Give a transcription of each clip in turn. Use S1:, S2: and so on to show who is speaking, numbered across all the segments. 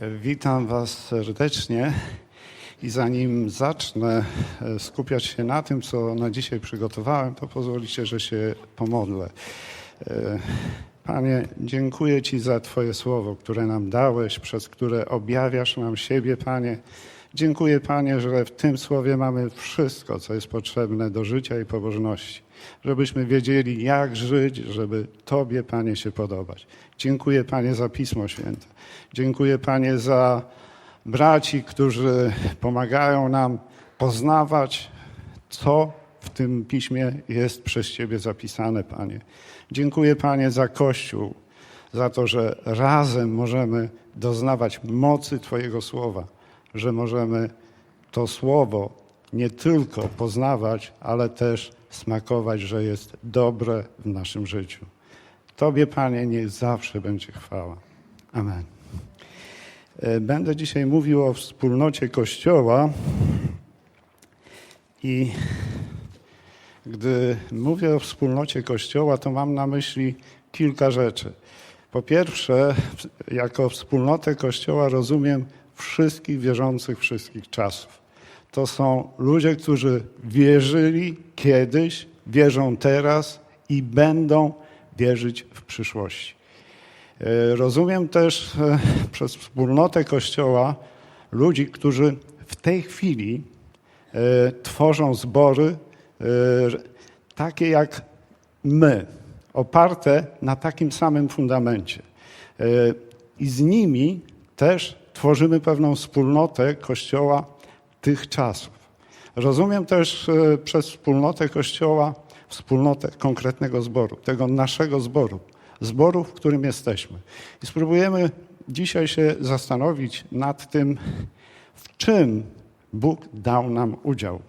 S1: Witam Was serdecznie i zanim zacznę e, skupiać się na tym, co na dzisiaj przygotowałem, to pozwolicie, że się pomodlę. E, Panie, dziękuję Ci za Twoje słowo, które nam dałeś, przez które objawiasz nam siebie, Panie. Dziękuję, Panie, że w tym słowie mamy wszystko, co jest potrzebne do życia i pobożności. Żebyśmy wiedzieli, jak żyć, żeby Tobie, Panie, się podobać. Dziękuję, Panie, za Pismo Święte. Dziękuję, Panie, za braci, którzy pomagają nam poznawać, co w tym piśmie jest przez Ciebie zapisane, Panie. Dziękuję, Panie, za Kościół, za to, że razem możemy doznawać mocy Twojego słowa, że możemy to słowo nie tylko poznawać, ale też smakować, że jest dobre w naszym życiu. Tobie, Panie, niech zawsze będzie chwała. Amen. E, Będę dzisiaj mówił o wspólnocie Kościoła i gdy mówię o wspólnocie Kościoła, to mam na myśli kilka rzeczy. Po pierwsze, jako wspólnotę Kościoła rozumiem wszystkich wierzących wszystkich czasów. To są ludzie, którzy wierzyli kiedyś, wierzą teraz i będą wierzyć w przyszłości. E, Rozumiem też e, przez wspólnotę Kościoła ludzi, którzy w tej chwili e, tworzą zbory takie jak my, oparte na takim samym fundamencie. I z nimi też tworzymy pewną wspólnotę Kościoła tych czasów. Rozumiem też e, przez wspólnotę Kościoła wspólnotę konkretnego zboru, tego naszego zboru, zboru, w którym jesteśmy. I spróbujemy dzisiaj się zastanowić nad tym, w czym Bóg dał nam udział,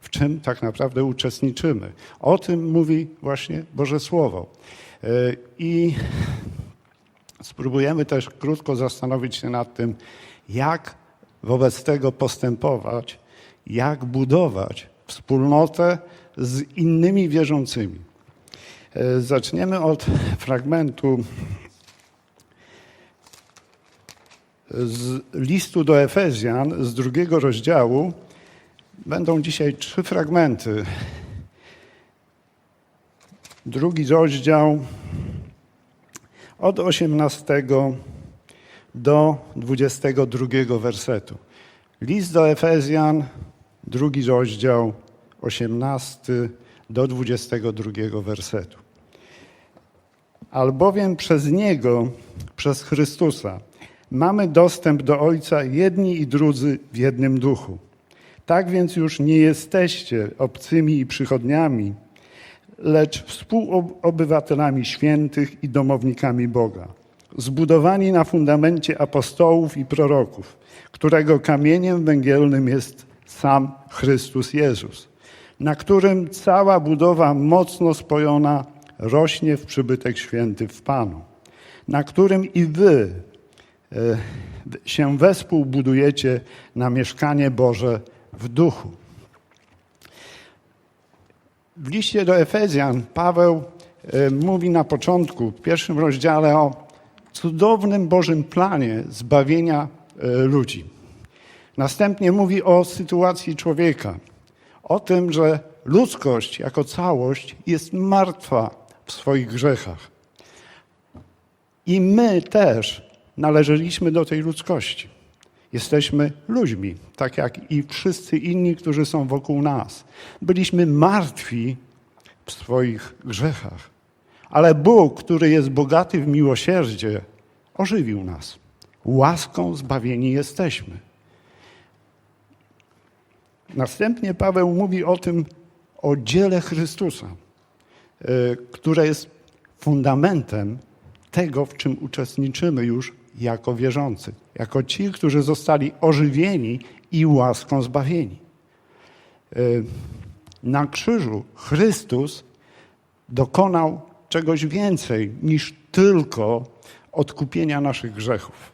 S1: w czym tak naprawdę uczestniczymy. O tym mówi właśnie Boże Słowo. E, I spróbujemy też krótko zastanowić się nad tym, jak wobec tego postępować, jak budować wspólnotę z innymi wierzącymi. E, Zaczniemy od fragmentu z listu do Efezjan z drugiego rozdziału. Będą dzisiaj trzy fragmenty. Drugi rozdział od 18 do 22 wersetu. List do Efezjan, drugi rozdział, 18 do 22 wersetu. Albowiem przez Niego, przez Chrystusa, mamy dostęp do Ojca jedni i drudzy w jednym duchu. Tak więc już nie jesteście obcymi i przychodniami, lecz współobywatelami świętych i domownikami Boga, zbudowani na fundamencie apostołów i proroków, którego kamieniem węgielnym jest sam Chrystus Jezus, na którym cała budowa mocno spojona rośnie w przybytek święty w Panu, na którym i wy e, się wespół budujecie na mieszkanie Boże w duchu. W liście do Efezjan Paweł e, mówi na początku, w pierwszym rozdziale o cudownym Bożym planie zbawienia e, ludzi. Następnie mówi o sytuacji człowieka, o tym, że ludzkość jako całość jest martwa w swoich grzechach. I my też należeliśmy do tej ludzkości. Jesteśmy ludźmi, tak jak i wszyscy inni, którzy są wokół nas. Byliśmy martwi w swoich grzechach, ale Bóg, który jest bogaty w miłosierdzie, ożywił nas. Łaską zbawieni jesteśmy. Następnie Paweł mówi o tym, o dziele Chrystusa, y, które jest fundamentem tego, w czym uczestniczymy już jako wierzący, jako ci, którzy zostali ożywieni i łaską zbawieni. Y, Na krzyżu Chrystus dokonał czegoś więcej niż tylko odkupienia naszych grzechów.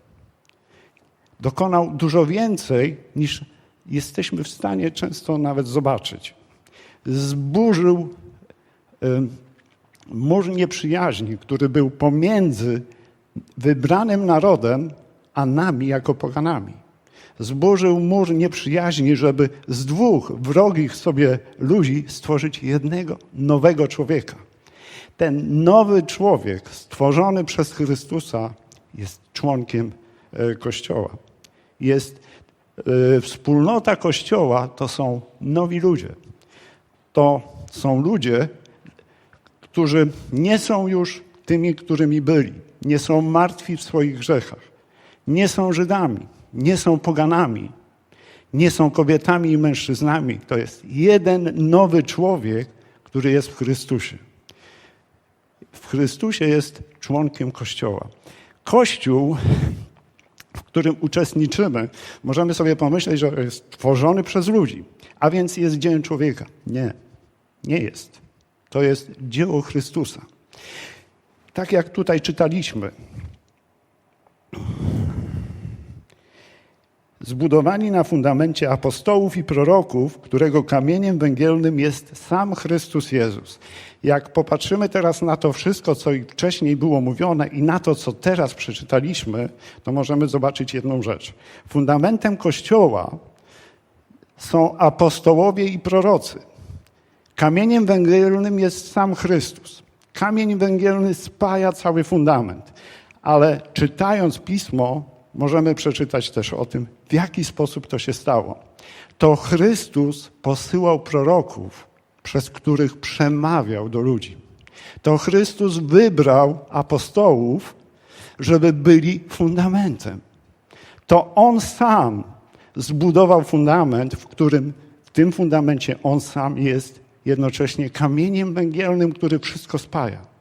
S1: Dokonał dużo więcej niż jesteśmy w stanie często nawet zobaczyć. Zburzył y, mur nieprzyjaźni, który był pomiędzy wybranym narodem a nami jako poganami. Zburzył mur nieprzyjaźni, żeby z dwóch wrogich sobie ludzi stworzyć jednego nowego człowieka. Ten nowy człowiek stworzony przez Chrystusa jest członkiem e, Kościoła. Jest e, wspólnota Kościoła to są nowi ludzie. To są ludzie, którzy nie są już tymi, którymi byli. Nie są martwi w swoich grzechach. Nie są Żydami, nie są poganami, nie są kobietami i mężczyznami. To jest jeden nowy człowiek, który jest w Chrystusie. W Chrystusie jest członkiem Kościoła. Kościół, w którym uczestniczymy, możemy sobie pomyśleć, że jest tworzony przez ludzi, a więc jest dziełem człowieka. Nie, nie jest. To jest dzieło Chrystusa. Tak jak tutaj czytaliśmy, zbudowani na fundamencie apostołów i proroków, którego kamieniem węgielnym jest sam Chrystus Jezus. Jak popatrzymy teraz na to wszystko, co wcześniej było mówione i na to, co teraz przeczytaliśmy, to możemy zobaczyć jedną rzecz. Fundamentem Kościoła są apostołowie i prorocy. Kamieniem węgielnym jest sam Chrystus. Kamień węgielny spaja cały fundament. Ale czytając pismo, możemy przeczytać też o tym, w jaki sposób to się stało. To Chrystus posyłał proroków, przez których przemawiał do ludzi. To Chrystus wybrał apostołów, żeby byli fundamentem. To On sam zbudował fundament, w którym w tym fundamencie On sam jest jednocześnie kamieniem węgielnym, który wszystko spaja.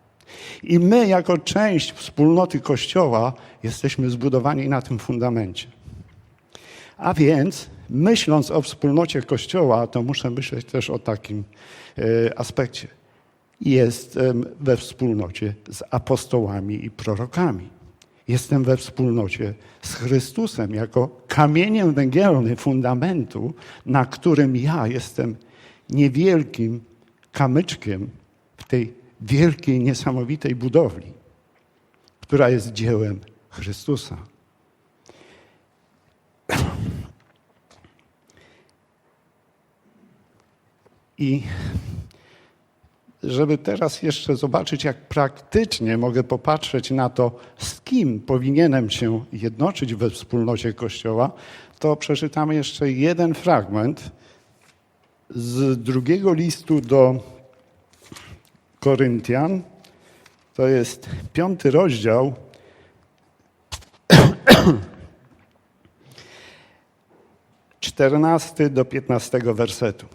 S1: I my, jako część wspólnoty Kościoła, jesteśmy zbudowani na tym fundamencie. A więc, myśląc o wspólnocie Kościoła, to muszę myśleć też o takim e, aspekcie. Jestem we wspólnocie z apostołami i prorokami. Jestem we wspólnocie z Chrystusem jako kamieniem węgielnym fundamentu, na którym ja jestem niewielkim kamyczkiem w tej wielkiej, niesamowitej budowli, która jest dziełem Chrystusa. I żeby teraz jeszcze zobaczyć, jak praktycznie mogę popatrzeć na to, z kim powinienem się jednoczyć we wspólnocie Kościoła, to przeczytamy jeszcze jeden fragment z drugiego listu do Koryntian. To jest piąty rozdział. Czternasty do piętnastego wersetu.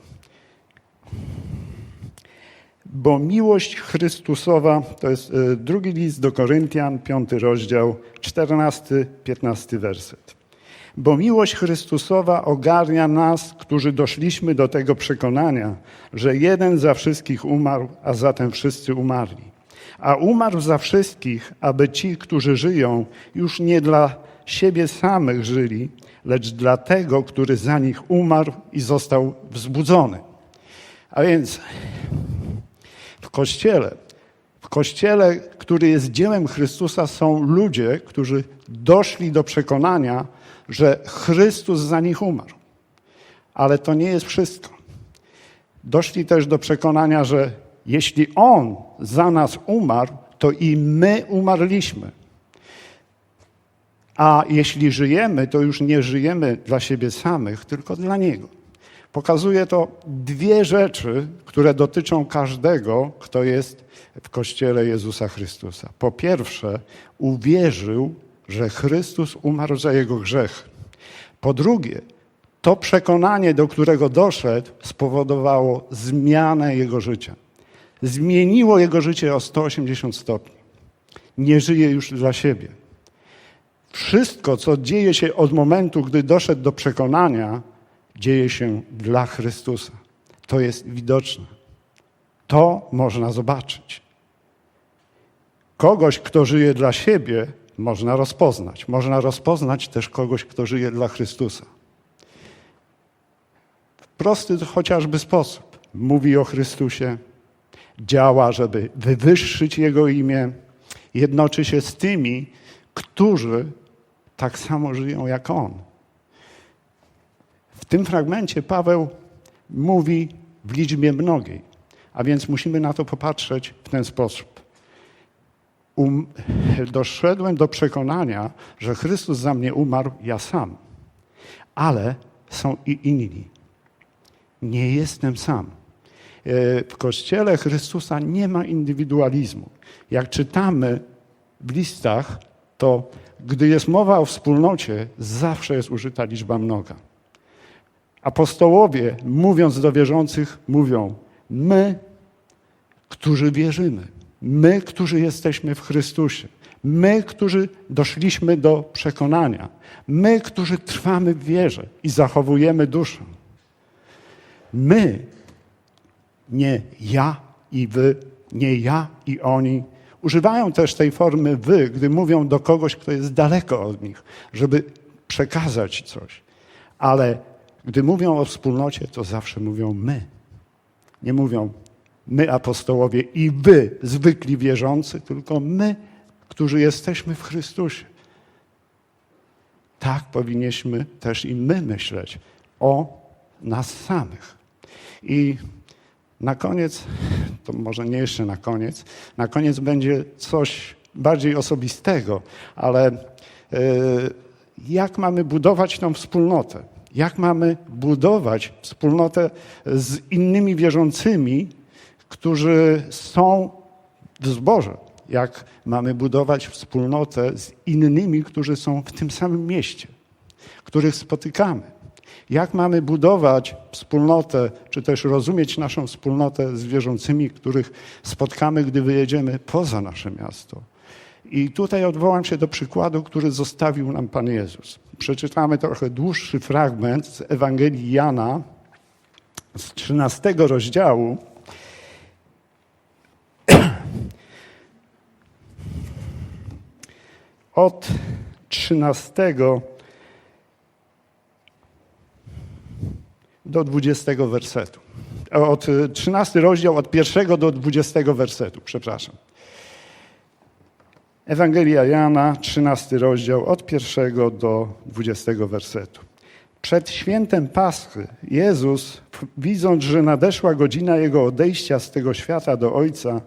S1: Bo miłość Chrystusowa, to jest e, drugi list do Koryntian, piąty rozdział, czternasty, piętnasty werset. Bo miłość Chrystusowa ogarnia nas, którzy doszliśmy do tego przekonania, że jeden za wszystkich umarł, a zatem wszyscy umarli. A umarł za wszystkich, aby ci, którzy żyją, już nie dla siebie samych żyli, lecz dla tego, który za nich umarł i został wzbudzony. A więc w Kościele, w Kościele, który jest dziełem Chrystusa, są ludzie, którzy doszli do przekonania, że Chrystus za nich umarł. Ale to nie jest wszystko. Doszli też do przekonania, że jeśli On za nas umarł, to i my umarliśmy. A jeśli żyjemy, to już nie żyjemy dla siebie samych, tylko dla Niego. Pokazuje to dwie rzeczy, które dotyczą każdego, kto jest w Kościele Jezusa Chrystusa. Po pierwsze, uwierzył, że Chrystus umarł za jego grzech. Po drugie, to przekonanie, do którego doszedł, spowodowało zmianę jego życia. Zmieniło jego życie o 180 stopni. Nie żyje już dla siebie. Wszystko, co dzieje się od momentu, gdy doszedł do przekonania, dzieje się dla Chrystusa. To jest widoczne. To można zobaczyć. Kogoś, kto żyje dla siebie, można rozpoznać. Można rozpoznać też kogoś, kto żyje dla Chrystusa. W prosty chociażby sposób mówi o Chrystusie, działa, żeby wywyższyć Jego imię, jednoczy się z tymi, którzy tak samo żyją jak On. W tym fragmencie Paweł mówi w liczbie mnogiej, a więc musimy na to popatrzeć w ten sposób. Um, doszedłem do przekonania, że Chrystus za mnie umarł, ja sam, ale są i inni. Nie jestem sam. E, W Kościele Chrystusa nie ma indywidualizmu. Jak czytamy w listach, to gdy jest mowa o wspólnocie, zawsze jest użyta liczba mnoga. Apostołowie, mówiąc do wierzących, mówią: My, którzy wierzymy, my, którzy jesteśmy w Chrystusie, my, którzy doszliśmy do przekonania, my, którzy trwamy w wierze i zachowujemy duszę. My, nie ja i wy, nie ja i oni. Używają też tej formy wy, gdy mówią do kogoś, kto jest daleko od nich, żeby przekazać coś. Ale gdy mówią o wspólnocie, to zawsze mówią my. Nie mówią my apostołowie i wy, zwykli wierzący, tylko my, którzy jesteśmy w Chrystusie. Tak powinniśmy też i my myśleć o nas samych. I na koniec, to może nie jeszcze na koniec, na koniec będzie coś bardziej osobistego, ale e, jak mamy budować tą wspólnotę? Jak mamy budować wspólnotę z innymi wierzącymi, którzy są w zborze? Jak mamy budować wspólnotę z innymi, którzy są w tym samym mieście, których spotykamy? Jak mamy budować wspólnotę, czy też rozumieć naszą wspólnotę z wierzącymi, których spotkamy, gdy wyjedziemy poza nasze miasto? I tutaj odwołam się do przykładu, który zostawił nam Pan Jezus. Przeczytamy trochę dłuższy fragment z Ewangelii Jana z 13 rozdziału. Od 13 do 20 wersetu. Od 13 rozdział od 1 do 20 wersetu, przepraszam. Ewangelia Jana, 13 rozdział, od 1 do 20 wersetu. Przed świętem Paschy Jezus, widząc, że nadeszła godzina Jego odejścia z tego świata do Ojca,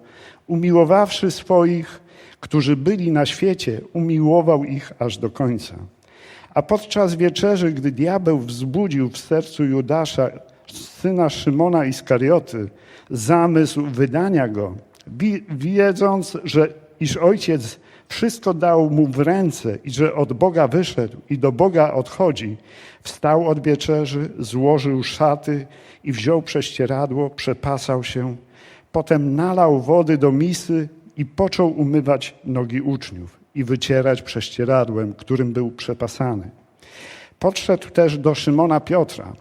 S1: umiłowawszy swoich, którzy byli na świecie, umiłował ich aż do końca. A podczas wieczerzy, gdy diabeł wzbudził w sercu Judasza, syna Szymona Iskarioty, zamysł wydania go, wiedząc, że iż ojciec wszystko dał mu w ręce i że od Boga wyszedł i do Boga odchodzi, wstał od wieczerzy, złożył szaty i wziął prześcieradło, przepasał się. Potem nalał wody do misy i począł umywać nogi uczniów i wycierać prześcieradłem, którym był przepasany. Podszedł też do Szymona Piotra,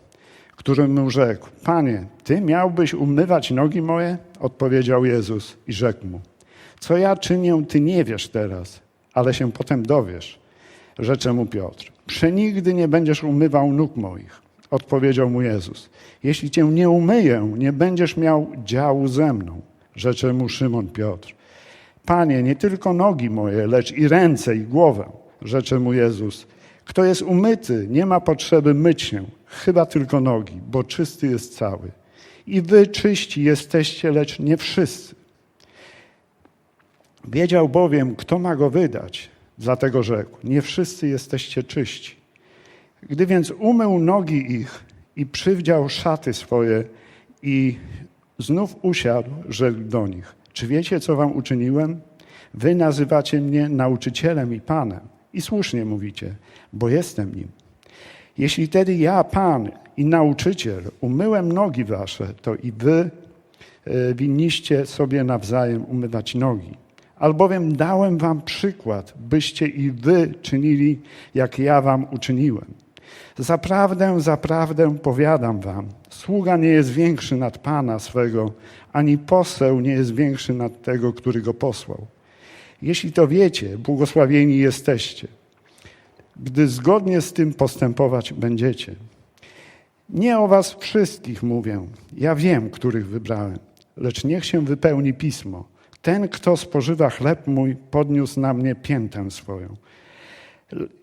S1: który mu rzekł: Panie, ty miałbyś umywać nogi moje? Odpowiedział Jezus i rzekł mu: Co ja czynię, ty nie wiesz teraz, ale się potem dowiesz. Rzecze mu Piotr: Przenigdy nie będziesz umywał nóg moich. Odpowiedział mu Jezus: Jeśli cię nie umyję, nie będziesz miał działu ze mną. Rzecze mu Szymon Piotr: Panie, nie tylko nogi moje, lecz i ręce i głowę. Rzecze mu Jezus. Kto jest umyty, nie ma potrzeby myć się, chyba tylko nogi, bo czysty jest cały. I wy czyści jesteście, lecz nie wszyscy. Wiedział bowiem, kto ma go wydać, dlatego rzekł: Nie wszyscy jesteście czyści. Gdy więc umył nogi ich i przywdział szaty swoje i znów usiadł, rzekł do nich: Czy wiecie, co wam uczyniłem? Wy nazywacie mnie nauczycielem i panem. I słusznie mówicie, bo jestem nim. Jeśli tedy ja, Pan i nauczyciel, umyłem nogi wasze, to i wy e, winniście sobie nawzajem umywać nogi. Albowiem dałem wam przykład, byście i wy czynili, jak ja wam uczyniłem. Zaprawdę, zaprawdę powiadam wam, sługa nie jest większy nad Pana swego, ani poseł nie jest większy nad tego, który go posłał. Jeśli to wiecie, błogosławieni jesteście, gdy zgodnie z tym postępować będziecie. Nie o was wszystkich mówię, ja wiem, których wybrałem, lecz niech się wypełni pismo. Ten, kto spożywa chleb mój, podniósł na mnie piętę swoją.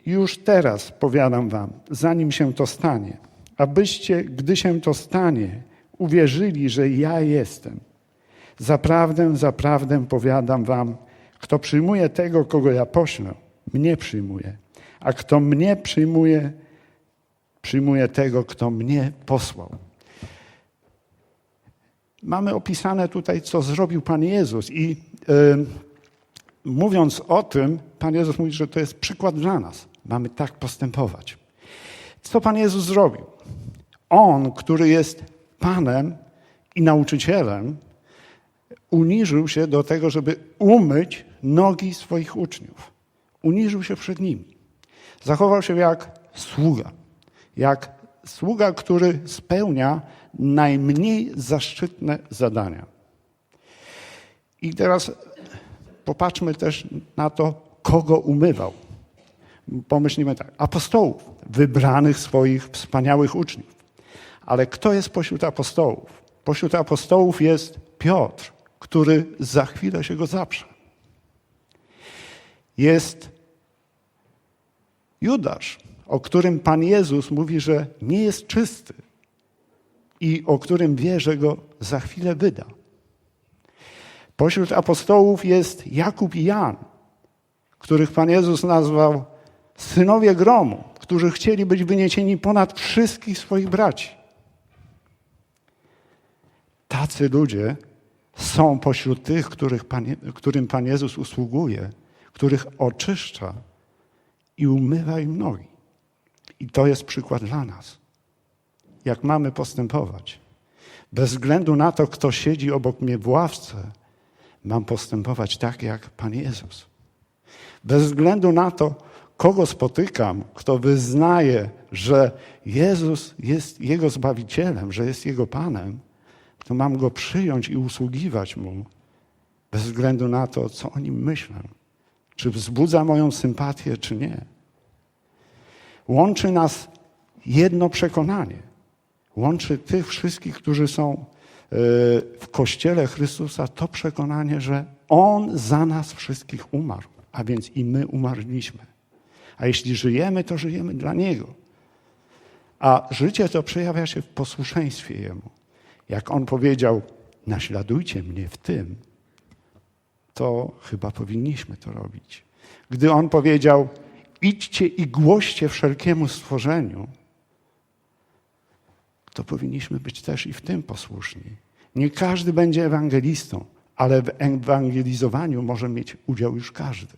S1: Już teraz powiadam wam, zanim się to stanie, abyście, gdy się to stanie, uwierzyli, że ja jestem. Zaprawdę, zaprawdę powiadam wam, kto przyjmuje tego, kogo ja poślę, mnie przyjmuje. A kto mnie przyjmuje, przyjmuje tego, kto mnie posłał. Mamy opisane tutaj, co zrobił Pan Jezus i yy, mówiąc o tym, Pan Jezus mówi, że to jest przykład dla nas. Mamy tak postępować. Co Pan Jezus zrobił? On, który jest Panem i nauczycielem, uniżył się do tego, żeby umyć nogi swoich uczniów. Uniżył się przed nimi. Zachował się jak sługa. Jak sługa, który spełnia najmniej zaszczytne zadania. I teraz popatrzmy też na to, kogo umywał. Pomyślimy tak, apostołów, wybranych swoich wspaniałych uczniów. Ale kto jest pośród apostołów? Pośród apostołów jest Piotr, który za chwilę się go zaprze. Jest Judasz, o którym Pan Jezus mówi, że nie jest czysty i o którym wie, że go za chwilę wyda. Pośród apostołów jest Jakub i Jan, których Pan Jezus nazwał synowie gromu, którzy chcieli być wyniesieni ponad wszystkich swoich braci. Tacy ludzie są pośród tych, których Pan, którym Pan Jezus usługuje, których oczyszcza i umywa im nogi. I to jest przykład dla nas. Jak mamy postępować. Bez względu na to, kto siedzi obok mnie w ławce, mam postępować tak jak Pan Jezus. Bez względu na to, kogo spotykam, kto wyznaje, że Jezus jest Jego Zbawicielem, że jest Jego Panem, to mam Go przyjąć i usługiwać Mu, bez względu na to, co o Nim myślę. Czy wzbudza moją sympatię, czy nie. Łączy nas jedno przekonanie. Łączy tych wszystkich, którzy są e, w Kościele Chrystusa, to przekonanie, że On za nas wszystkich umarł, a więc i my umarliśmy. A jeśli żyjemy, to żyjemy dla Niego. A życie to przejawia się w posłuszeństwie Jemu. Jak On powiedział, naśladujcie mnie w tym, to chyba powinniśmy to robić. Gdy On powiedział, idźcie i głoście wszelkiemu stworzeniu, to powinniśmy być też i w tym posłuszni. Nie każdy będzie ewangelistą, ale w ewangelizowaniu może mieć udział już każdy.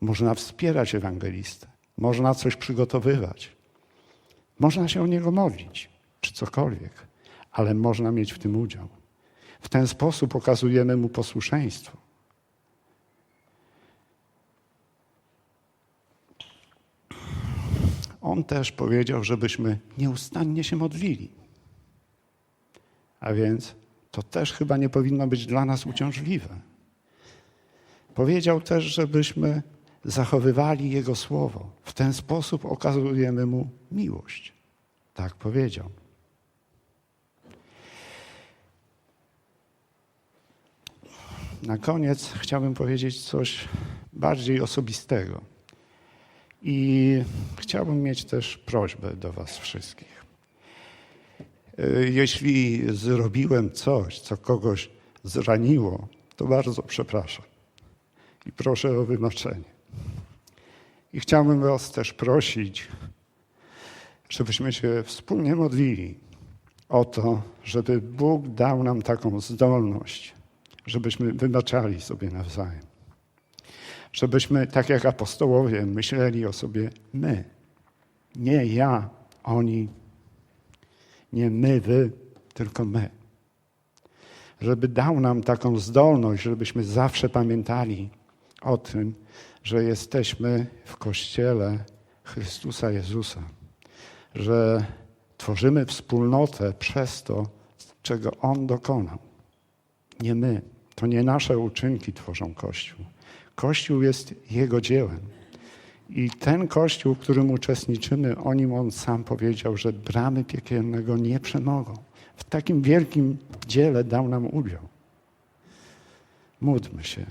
S1: Można wspierać ewangelistę, można coś przygotowywać, można się o niego modlić, czy cokolwiek, ale można mieć w tym udział. W ten sposób okazujemy mu posłuszeństwo. On też powiedział, żebyśmy nieustannie się modlili. A więc to też chyba nie powinno być dla nas uciążliwe. Powiedział też, żebyśmy zachowywali Jego słowo. W ten sposób okazujemy Mu miłość. Tak powiedział. Na koniec chciałbym powiedzieć coś bardziej osobistego. I chciałbym mieć też prośbę do Was wszystkich. E, jeśli zrobiłem coś, co kogoś zraniło, to bardzo przepraszam i proszę o wybaczenie. I chciałbym Was też prosić, żebyśmy się wspólnie modlili o to, żeby Bóg dał nam taką zdolność, żebyśmy wybaczali sobie nawzajem. Żebyśmy, tak jak apostołowie, myśleli o sobie my. Nie ja, oni, nie my, wy, tylko my. Żeby dał nam taką zdolność, żebyśmy zawsze pamiętali o tym, że jesteśmy w Kościele Chrystusa Jezusa, że tworzymy wspólnotę przez to, czego On dokonał. Nie my. To nie nasze uczynki tworzą Kościół. Kościół jest Jego dziełem. I ten Kościół, w którym uczestniczymy, o nim On sam powiedział, że bramy piekielnego nie przemogą. W takim wielkim dziele dał nam udział. Módlmy się.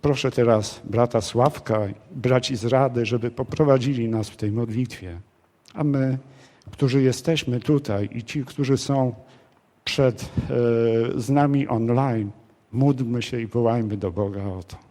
S1: Proszę teraz brata Sławka, braci z Rady, żeby poprowadzili nas w tej modlitwie. A my, którzy jesteśmy tutaj i ci, którzy są przed, e, z nami online, módlmy się i wołajmy do Boga o to.